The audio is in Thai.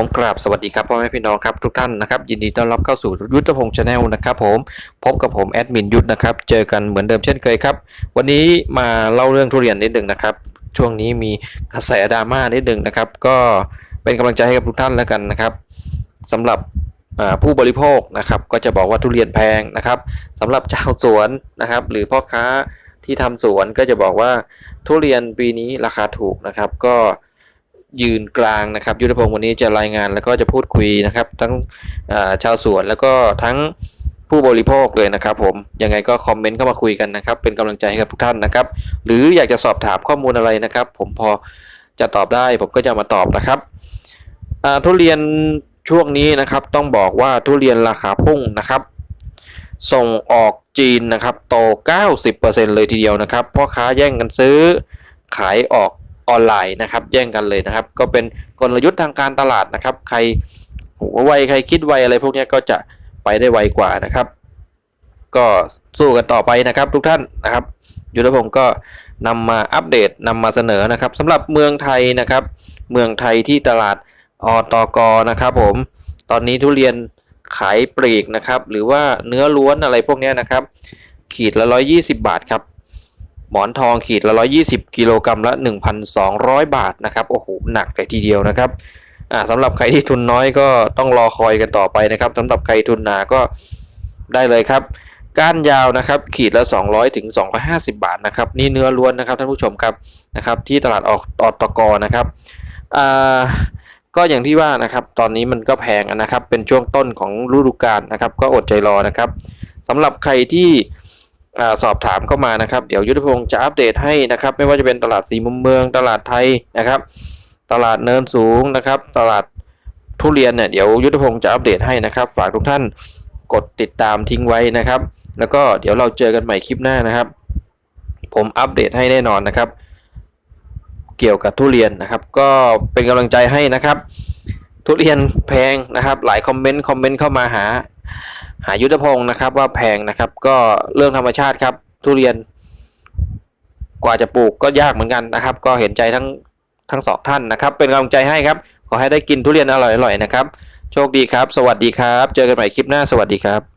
ผมกราบสวัสดีครับพ่อแม่พี่น้องครับทุกท่านนะครับยินดีต้อนรับเข้าสู่ยุทธพงษ์ชาแนลนะครับผมพบกับผมแอดมินยุทธนะครับเจอกันเหมือนเดิมเช่นเคยครับวันนี้มาเล่าเรื่องทุเรียนนิดหนึ่งนะครับช่วงนี้มีกระแสดราม่านิดหนึ่งนะครับก็เป็นกำลังใจให้กับทุกท่านแล้วกันนะครับสำหรับผู้บริโภคนะครับก็จะบอกว่าทุเรียนแพงนะครับสำหรับชาวสวนนะครับหรือพ่อค้าที่ทำสวนก็จะบอกว่าทุเรียนปีนี้ราคาถูกนะครับก็ ยืนกลางนะครับยุทธพงศ์วันนี้จะรายงานแล้วก็จะพูดคุยนะครับ ทั้งาชาวสวนแล้วก็ทั้งผู้บริโภคเลยนะครับ ผมยังไงก็คอมเมนต์เข้ามาคุยกันนะครับ เป็นกำลังใจให้กับทุกท่านนะครับ หรืออยากจะสอบถามข้อมูลอะไรนะครับ ผมพอจะตอบได้ผมก็จะมาตอบนะครับทุเรียนช่วงนี้นะครับต้องบอกว่าทุเรียนราคาพุ่งนะครับ ส่งออกจีนนะครับโต 90%เลยทีเดียวนะครับพ่อค้าแย่งกันซื้อขายออก ออนไลน์นะครับ แย่งกันเลยนะครับ ก็เป็นกลยุทธ์ทางการตลาดนะครับ ใครหัวไวใครคิดไวอะไรพวกนี้ก็จะไปได้ไวกว่านะครับ ก็สู้กันต่อไปนะครับ ทุกท่านนะครับยุทธพงศ์ก็นำมาอัปเดตนำมาเสนอนะครับสำหรับเมืองไทยนะครับ เมืองไทยที่ตลาดอตกนะครับ ผม ตอนนี้ทุเรียนขายปลีกนะครับ หรือว่าเนื้อล้วนอะไรพวกนี้นะครับ ขีดละ 120 บาทครับ หมอนทองขีดละ 120 กิโลกรัมละ 1,200 บาทนะครับโอ้โหหนักเลยทีเดียวนะครับอ่าสำหรับใครที่ทุนน้อยก็ต้องรอคอยกันต่อไปนะครับสำหรับใครทุนหนาก็ได้เลยครับ ก้านยาวนะครับขีดละ 200ถึง250 บาทนะครับนี่เนื้อล้วนนะครับท่านผู้ชมครับนะครับที่ตลาดออกออตกนะครับอ่าก็อย่างที่ว่านะครับตอนนี้มันก็แพงนะครับเป็นช่วงต้นของฤดูกาลนะครับก็อดใจรอนะครับสำหรับใครที่ สอบถามเข้ามานะครับ เดี๋ยวยุทธพงศ์จะอัปเดตให้นะครับ ไม่ว่าจะเป็นตลาดสีมุมเมือง ตลาดไทยนะครับ ตลาดเนินสูงนะครับ ตลาดทุเรียนเนี่ยเดี๋ยวยุทธพงศ์จะอัปเดตให้นะครับ ฝากทุกท่านกดติดตามทิ้งไว้นะครับ แล้วก็เดี๋ยวเราเจอกันใหม่คลิปหน้านะครับ ผมอัปเดตให้แน่นอนนะครับ เกี่ยวกับทุเรียนนะครับ ก็เป็นกำลังใจให้นะครับ ทุเรียนแพงนะครับ หลายคอมเมนต์คอมเมนต์เข้ามาหา หายุทธพงศ์นะครับว่าแพงนะครับ ก็เรื่องธรรมชาติครับ ทุเรียน กว่าจะปลูกก็ยากเหมือนกันนะครับ ก็เห็นใจทั้งทั้งสองท่านนะครับ เป็นกำลังใจให้ครับ ขอให้ได้กินทุเรียนอร่อยๆนะครับ โชคดีครับ สวัสดีครับ เจอกันใหม่คลิปหน้าสวัสดีครับ